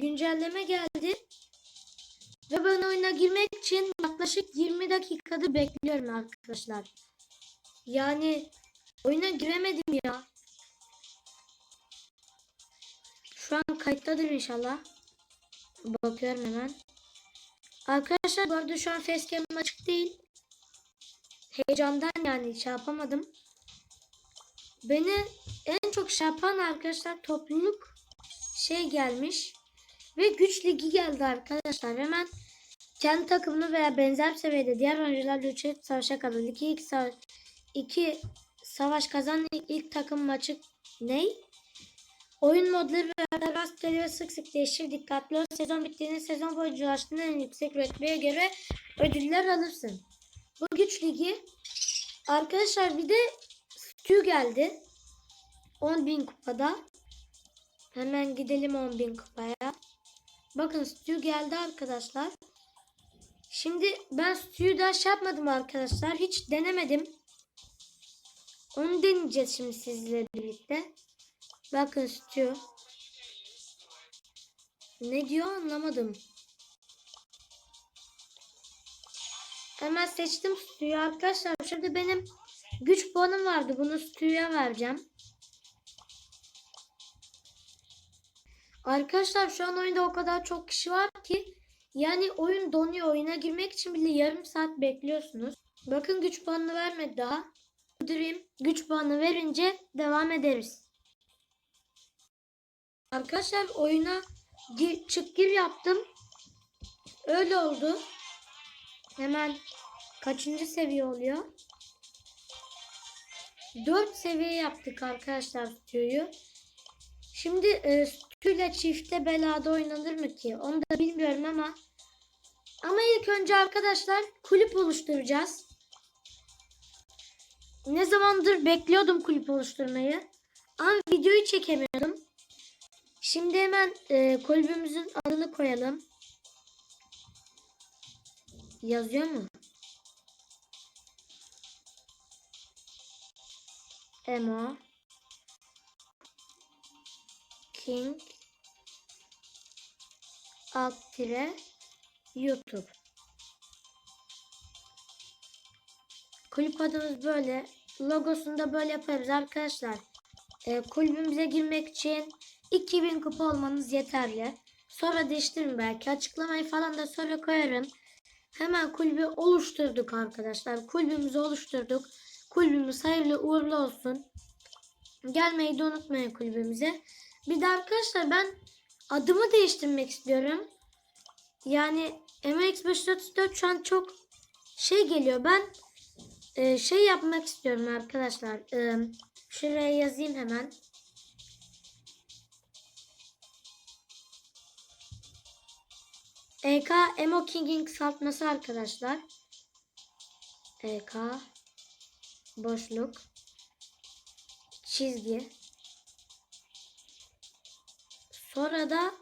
güncelleme geldi. Ve ben oyuna girmek için yaklaşık 20 dakikadır bekliyorum arkadaşlar. Yani oyuna giremedim ya. Şu an kayıttadır inşallah. Bakıyorum hemen. Arkadaşlar bu arada şu an facecam'ım açık değil. Heyecandan yani şey yapamadım. Beni en çok şey yapan arkadaşlar topluluk şey gelmiş. Ve güç ligi geldi arkadaşlar. Hemen kendi takımını veya benzer seviyede diğer oyuncularla üçe savaşa kadar. İki, ilk savaş, iki savaş kazanan ilk takım maçı ney? Oyun modları ve rastgele ve sık sık değişir. Dikkatli ol. Sezon bittiğinde sezon boyunca ulaştığın en yüksek rütbeye göre ödüller alırsın. Bu güç ligi arkadaşlar bir de Stu geldi. 10.000 kupada. Hemen gidelim 10.000 kupaya. Bakın Stu geldi arkadaşlar. Şimdi ben Stu'yu daha şey yapmadım arkadaşlar. Hiç denemedim. Onu deneyeceğiz şimdi sizlerle birlikte. Bakın Stu. Ne diyor anlamadım. Hemen seçtim Stu'yu arkadaşlar. Şurada benim güç puanım vardı. Bunu Stu'ya vereceğim. Arkadaşlar şu an oyunda o kadar çok kişi var ki yani oyun donuyor. Oyuna girmek için bile yarım saat bekliyorsunuz. Bakın güç puanını vermedi daha. Durayım. Güç puanı verince devam ederiz. Arkadaşlar oyuna gir, çık gir yaptım. Öyle oldu. Hemen kaçıncı seviye oluyor? 4 seviye yaptık arkadaşlar stüdyoyu. Şimdi e, stüdyoyla çifte belada oynanır mı ki? Onu da bilmiyorum ama ama ilk önce arkadaşlar kulüp oluşturacağız. Ne zamandır bekliyordum kulüp oluşturmayı. Ama videoyu çekemiyordum. Şimdi hemen e, kulübümüzün adını koyalım. Yazıyor mu? Emo King alt YouTube Kulüp adımız böyle. Logosunu da böyle yaparız arkadaşlar. E, kulübümüze girmek için 2000 kupa olmanız yeterli. Sonra değiştiririm belki. Açıklamayı falan da sonra koyarım. Hemen kulübü oluşturduk arkadaşlar. Kulübümüzü oluşturduk. Kulübümüz hayırlı uğurlu olsun. Gelmeyi de unutmayın kulübümüze. Bir de arkadaşlar ben adımı değiştirmek istiyorum. Yani MX534 şu an çok şey geliyor. Ben e, şey yapmak istiyorum arkadaşlar. E, şuraya yazayım hemen. EK Emo King'in kısaltması arkadaşlar. EK boşluk çizgi sonra da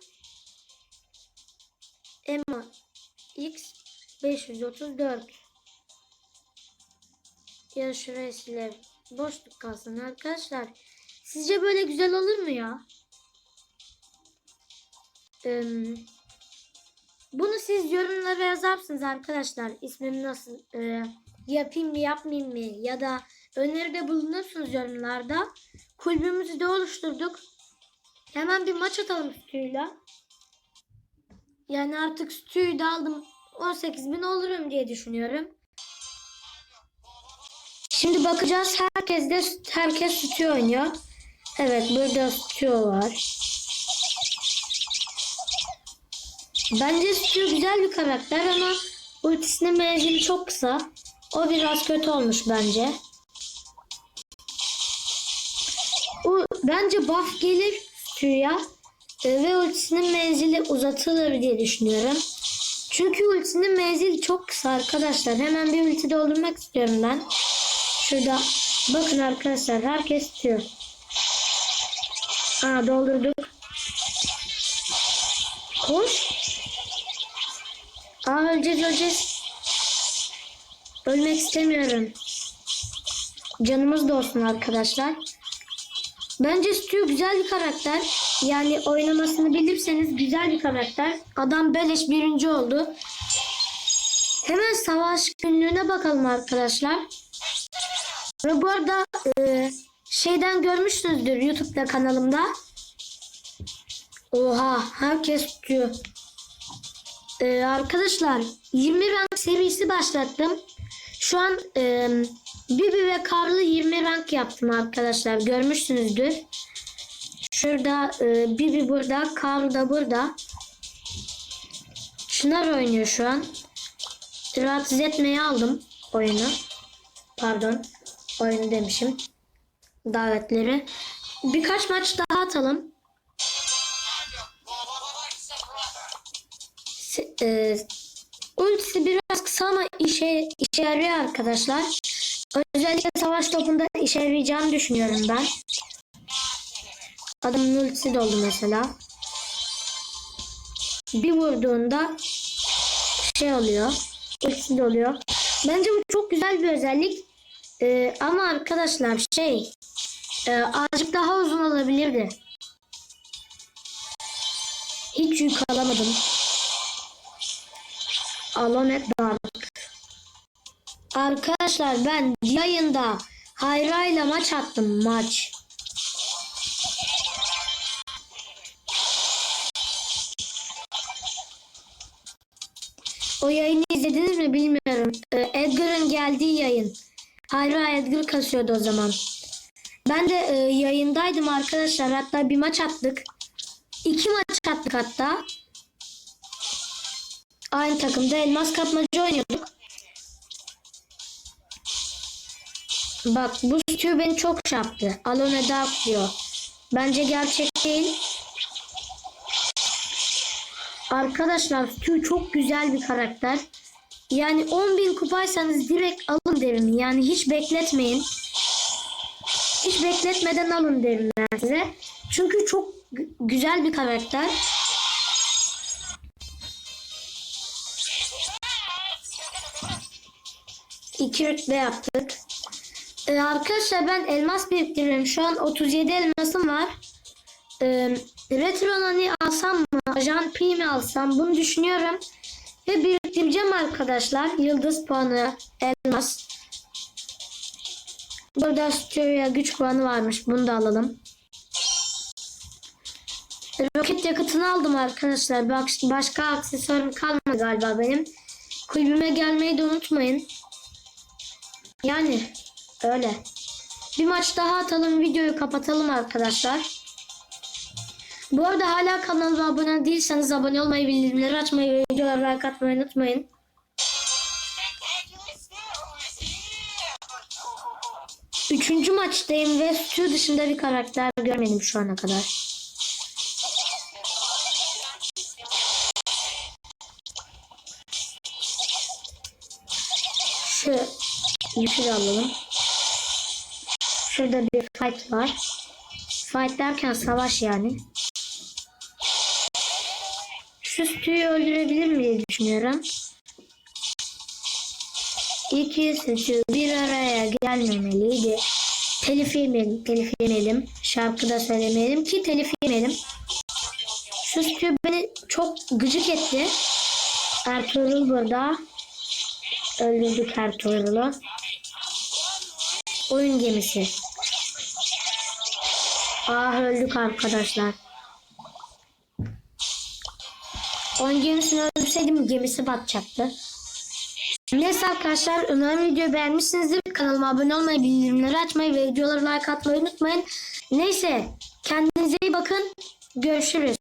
Emo X 534 ya şuraya silerim. Boşluk kalsın arkadaşlar. Sizce böyle güzel olur mu ya? Bunu siz yorumlara yazarsınız arkadaşlar. İsmim nasıl? Ee, yapayım mı yapmayayım mı? Ya da öneride bulunursunuz yorumlarda. Kulübümüzü de oluşturduk. Hemen bir maç atalım Stü'yle. Yani artık Stü'yü de aldım. 18 bin olurum diye düşünüyorum. Şimdi bakacağız. Herkes de herkes Stü oynuyor. Evet burada Stü var. Bence Stu güzel bir karakter ama ultisinin menzili çok kısa. O biraz kötü olmuş bence. O, bence buff gelir Stu'ya e, ve ultisinin menzili uzatılır diye düşünüyorum. Çünkü ultisinin menzili çok kısa arkadaşlar. Hemen bir ulti doldurmak istiyorum ben. Şurada bakın arkadaşlar herkes istiyor. Aa doldurduk. Koş. Aa öleceğiz öleceğiz. Ölmek istemiyorum. Canımız da olsun arkadaşlar. Bence Stu güzel bir karakter. Yani oynamasını bilirseniz güzel bir karakter. Adam beleş birinci oldu. Hemen savaş günlüğüne bakalım arkadaşlar. Ve bu arada e, şeyden görmüşsünüzdür YouTube'da kanalımda. Oha herkes tutuyor. E, arkadaşlar 20 rank serisi başlattım. Şu an e, Bibi ve Karlı 20 rank yaptım arkadaşlar. Görmüşsünüzdür. Şurada e, Bibi burada, Karl da burada. Çınar oynuyor şu an. Rahatsız etmeye aldım oyunu. Pardon. Oyunu demişim. Davetleri. Birkaç maç daha atalım. E, ultisi biraz kısa ama işe, işe yarıyor arkadaşlar. Özellikle savaş topunda işe yarayacağını düşünüyorum ben. Adamın ultisi de oldu mesela. Bir vurduğunda şey oluyor. Ultisi de oluyor. Bence bu çok güzel bir özellik. Ee, ama arkadaşlar şey e, azıcık daha uzun olabilirdi. Hiç yük alamadım. Alonet Dark. Arkadaşlar ben yayında Hayra ile maç attım maç. O yayını izlediniz mi bilmiyorum. Ee, Edgar'ın geldiği yayın. Hayra Edgar kasıyordu o zaman. Ben de e, yayındaydım arkadaşlar. Hatta bir maç attık. İki maç attık hatta. Aynı takımda elmas kapmacı oynuyorduk. Bak bu stüdyo beni çok şey yaptı. Alone Dark diyor. Bence gerçek değil. Arkadaşlar Stu çok güzel bir karakter. Yani 10.000 kupaysanız direkt alın derim. Yani hiç bekletmeyin. Hiç bekletmeden alın derim ben size. Çünkü çok gü- güzel bir karakter. İki rütbe yaptık. Ee, arkadaşlar ben elmas biriktiriyorum. Şu an 37 elmasım var. Ee, Retro Nani alsam mı? Ajan P mi alsam? Bunu düşünüyorum. Ve biriktireceğim arkadaşlar. Yıldız puanı, elmas. Burada Styria güç puanı varmış. Bunu da alalım. Roket yakıtını aldım arkadaşlar. Bak, başka aksesuarım kalmadı galiba benim. Kulübüme gelmeyi de unutmayın. Yani öyle. Bir maç daha atalım. Videoyu kapatalım arkadaşlar. Bu arada hala kanalıma abone değilseniz abone olmayı, bildirimleri açmayı ve videolara like atmayı unutmayın. Üçüncü maçtayım ve Stu dışında bir karakter görmedim şu ana kadar. Şu yükü alalım. Şurada bir fight var. Fight derken savaş yani. Şu Stu'yu öldürebilir mi diye düşünüyorum. İki Stu bir araya gelmemeliydi. Telif yemeyelim, telif yemeyelim. Şarkı da söylemeyelim ki telif yemeyelim. Şu Stu beni çok gıcık etti. Ertuğrul burada. Öldürdük Ertuğrul'u. Oyun gemisi. Ah öldük arkadaşlar. Oyun gemisini öldürseydim gemisi batacaktı. Neyse arkadaşlar umarım videoyu beğenmişsinizdir. Kanalıma abone olmayı, bildirimleri açmayı ve videolara like atmayı unutmayın. Neyse kendinize iyi bakın. Görüşürüz.